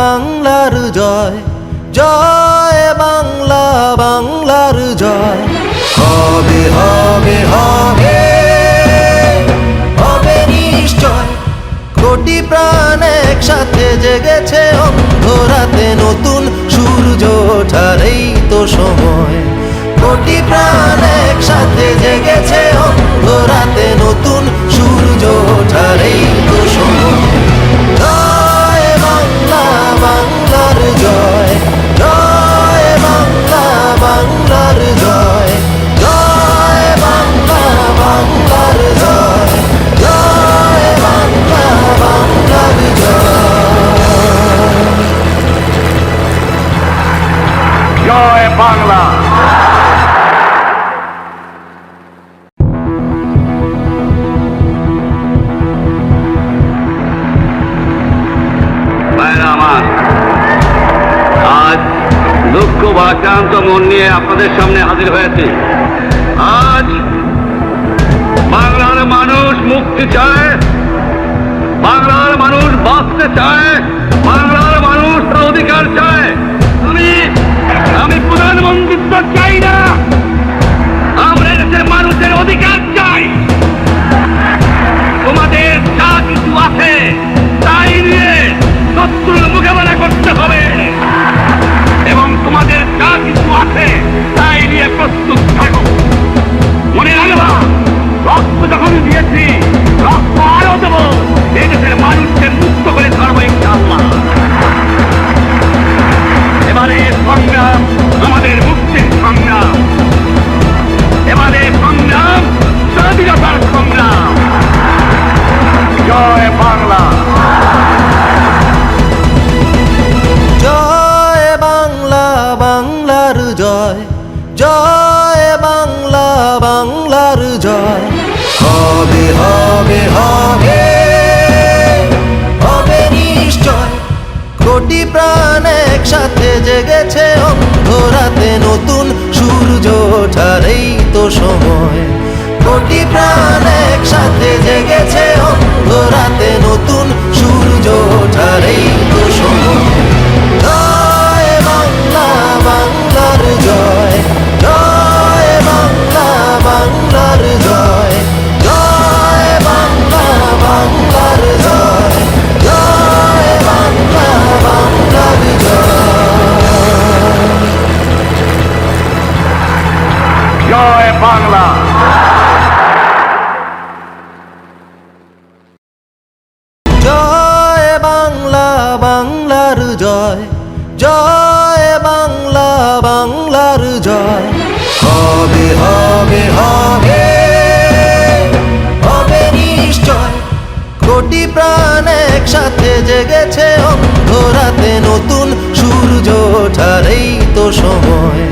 বাংলার জয় জয় বাংলা, বাংলার জয়। হবে হবে হবে হবে নিশ্চয়। কোটি প্রাণ একসাথে জেগেছে অন্ধরাতে নতুন সূর্য ওঠার এই তো সময়। কোটি প্রাণ একসাথে জেগেছে জয় বাংলা। আজ দুঃখ ভাষান্ত মন নিয়ে আপনাদের সামনে হাজির হয়েছে। আজ বাংলার মানুষ মুক্তি চায়, বাংলার মানুষ বাঁচতে চায় যখন দিয়েছি রক্ত আরও দেবো এদেশের দেশের মানুষকে মুক্ত করে ছাড়বো ইনশাআল্লাহ এবারে সংগ্রাম আমাদের মুক্তির সংগ্রাম। এবারে সংগ্রাম স্বাধীনতার সংগ্রাম। জয় এই তো সময়। কোটি প্রাণ একসাথে জেগেছে অন্ধরাতে নতুন বাংলা। জয় বাংলা, বাংলার জয়। জয় বাংলা, বাংলার জয়। হবে হবে হবে হবে নিশ্চয়। কোটি প্রাণ একসাথে জেগেছে অন্ধরাতে নতুন সূর্য ওঠার এই তো সময়।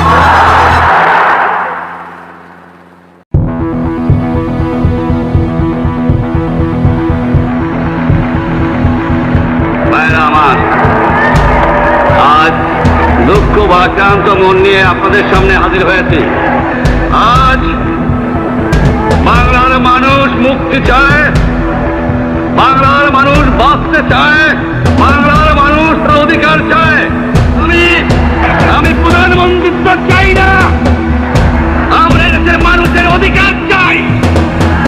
দুঃখ আক্রান্ত মন নিয়ে আপনাদের সামনে হাজির হয়েছে। আজ বাংলার মানুষ মুক্তি চায়, বাংলার মানুষ বাঁচতে চায়, বাংলার মানুষ তার অধিকার চায়।